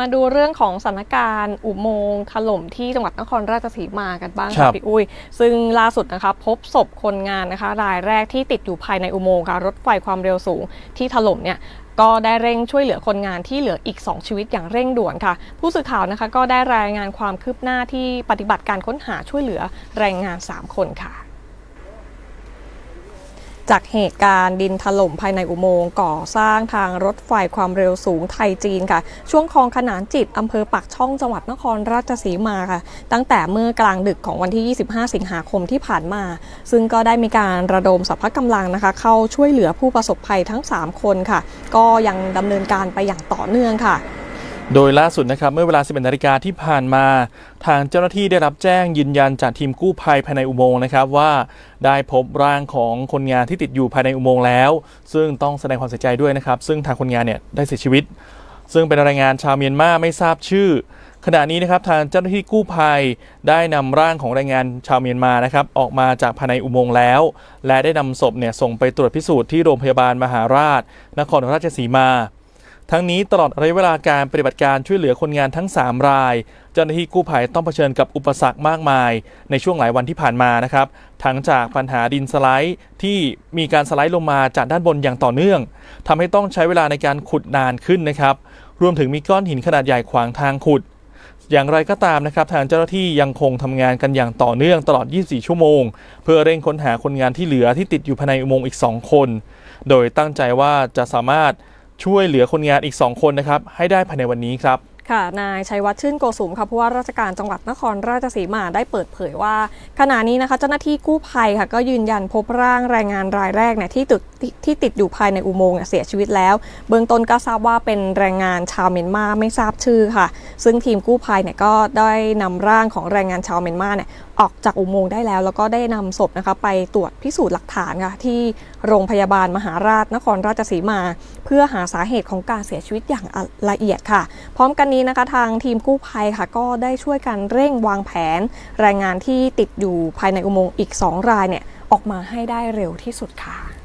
มาดูเรื่องของสถานการณ์อุโมงค์ถล่มที่จังหวัดนครราชสีมากันบ้างครัค่ะบพี่อุ้ย ซึ่งล่าสุดนะคะพบศพคนงานนะคะ รายแรกที่ติดอยู่ภายในอุโมงค์ค่ะรถไฟความเร็วสูงที่ถล่มเนี่ยก็ได้เร่งช่วยเหลือคนงานที่เหลืออีก 2 ชีวิตอย่างเร่งด่วนค่ะ ผู้สื่อข่าวนะคะก็ได้รายงานความคืบหน้าที่ปฏิบัติการค้นหาช่วยเหลือแรงงาน 3 คนค่ะ จากเหตุการณ์ดินถล่มภายในอุโมงค์ก่อสร้างทางรถไฟความเร็วสูงไทยจีนค่ะ ช่วงคลองขนานจิตอำเภอปากช่องจังหวัดนครราชสีมาค่ะ ตั้งแต่เมื่อกลางดึกของวันที่ 25 สิงหาคมที่ผ่านมา ซึ่งก็ได้มีการระดมสรรพกำลังนะคะ เข้าช่วยเหลือผู้ประสบภัยทั้ง 3 คนค่ะ ก็ยังดำเนินการไปอย่างต่อเนื่องค่ะ โดยล่าสุดนะครับเมื่อเวลา 11นาฬิกาที่ผ่านมา ทางเจ้าหน้าที่ได้รับแจ้งยืนยันจากทีมกู้ภัยภายในอุโมงค์นะครับว่าได้พบร่างของคนงานที่ติดอยู่ภายในอุโมงค์แล้ว ซึ่งต้องแสดงความเสียใจด้วยนะครับ ซึ่งทางคนงานเนี่ยได้เสียชีวิต ซึ่งเป็นแรงงานชาวเมียนมาไม่ทราบชื่อ ขณะนี้นะครับทางเจ้าหน้าที่กู้ภัยได้นำร่างของแรงงานชาวเมียนมานะครับออกมาจากภายในอุโมงค์แล้ว และได้นำศพเนี่ยส่งไปตรวจพิสูจน์ที่โรงพยาบาลมหาราช นครราชสีมา ทั้งนี้ตลอดระยะเวลาการปฏิบัติการช่วยเหลือคนงานทั้ง 3 ราย เจ้าหน้าที่กู้ภัยต้องเผชิญกับอุปสรรคมากมาย ในช่วงหลายวันที่ผ่านมานะครับ ทั้งจากปัญหาดินสไลด์ที่มีการสไลด์ลงมาจากด้านบนอย่างต่อเนื่องทำให้ต้องใช้เวลาในการขุดนานขึ้นนะครับ รวมถึงมีก้อนหินขนาดใหญ่ขวางทางขุด อย่างไรก็ตามนะครับ ทางเจ้าหน้าที่ยังคงทำงานกันอย่างต่อเนื่องตลอด 24 ชั่วโมง เพื่อเร่งค้นหาคนงานที่เหลือที่ติดอยู่ภายในอุโมงค์อีก 2 คน โดยตั้งใจว่าจะสามารถ ช่วยเหลือคนงานอีก 2 คนนะครับให้ได้ภายในวันนี้ครับ ค่ะ นายชัยวัฒน์ชื่นโกสุมค่ะผู้ว่าราชการจังหวัดนครราชสีมาได้เปิดเผยว่า ขณะนี้นะคะเจ้าหน้าที่กู้ภัยค่ะ ก็ยืนยันพบร่างแรงงานรายแรกเนี่ยที่ติดที่ติดอยู่ภายในอุโมงค์เสียชีวิตแล้ว เบื้องต้นก็ทราบว่าเป็นแรงงานชาวเมียนมาไม่ทราบชื่อค่ะ ซึ่งทีมกู้ภัยเนี่ยก็ได้นำร่างของแรงงานชาวเมียนมาเนี่ยออกจากอุโมงค์ได้แล้ว แล้วก็ได้นำศพนะคะไปตรวจพิสูจน์หลักฐานค่ะที่โรงพยาบาลมหาราชนครราชสีมา เพื่อหาสาเหตุของการเสียชีวิตอย่างละเอียดค่ะ ร้อมกันนี้นะคะทางทีมกู้ภัยค่ะ ก็ได้ช่วยกันเร่งวางแผนแรงงานที่ติดอยู่ภายในอุโมงค์อีก 2 รายเนี่ยออกมาให้ได้เร็วที่สุดค่ะ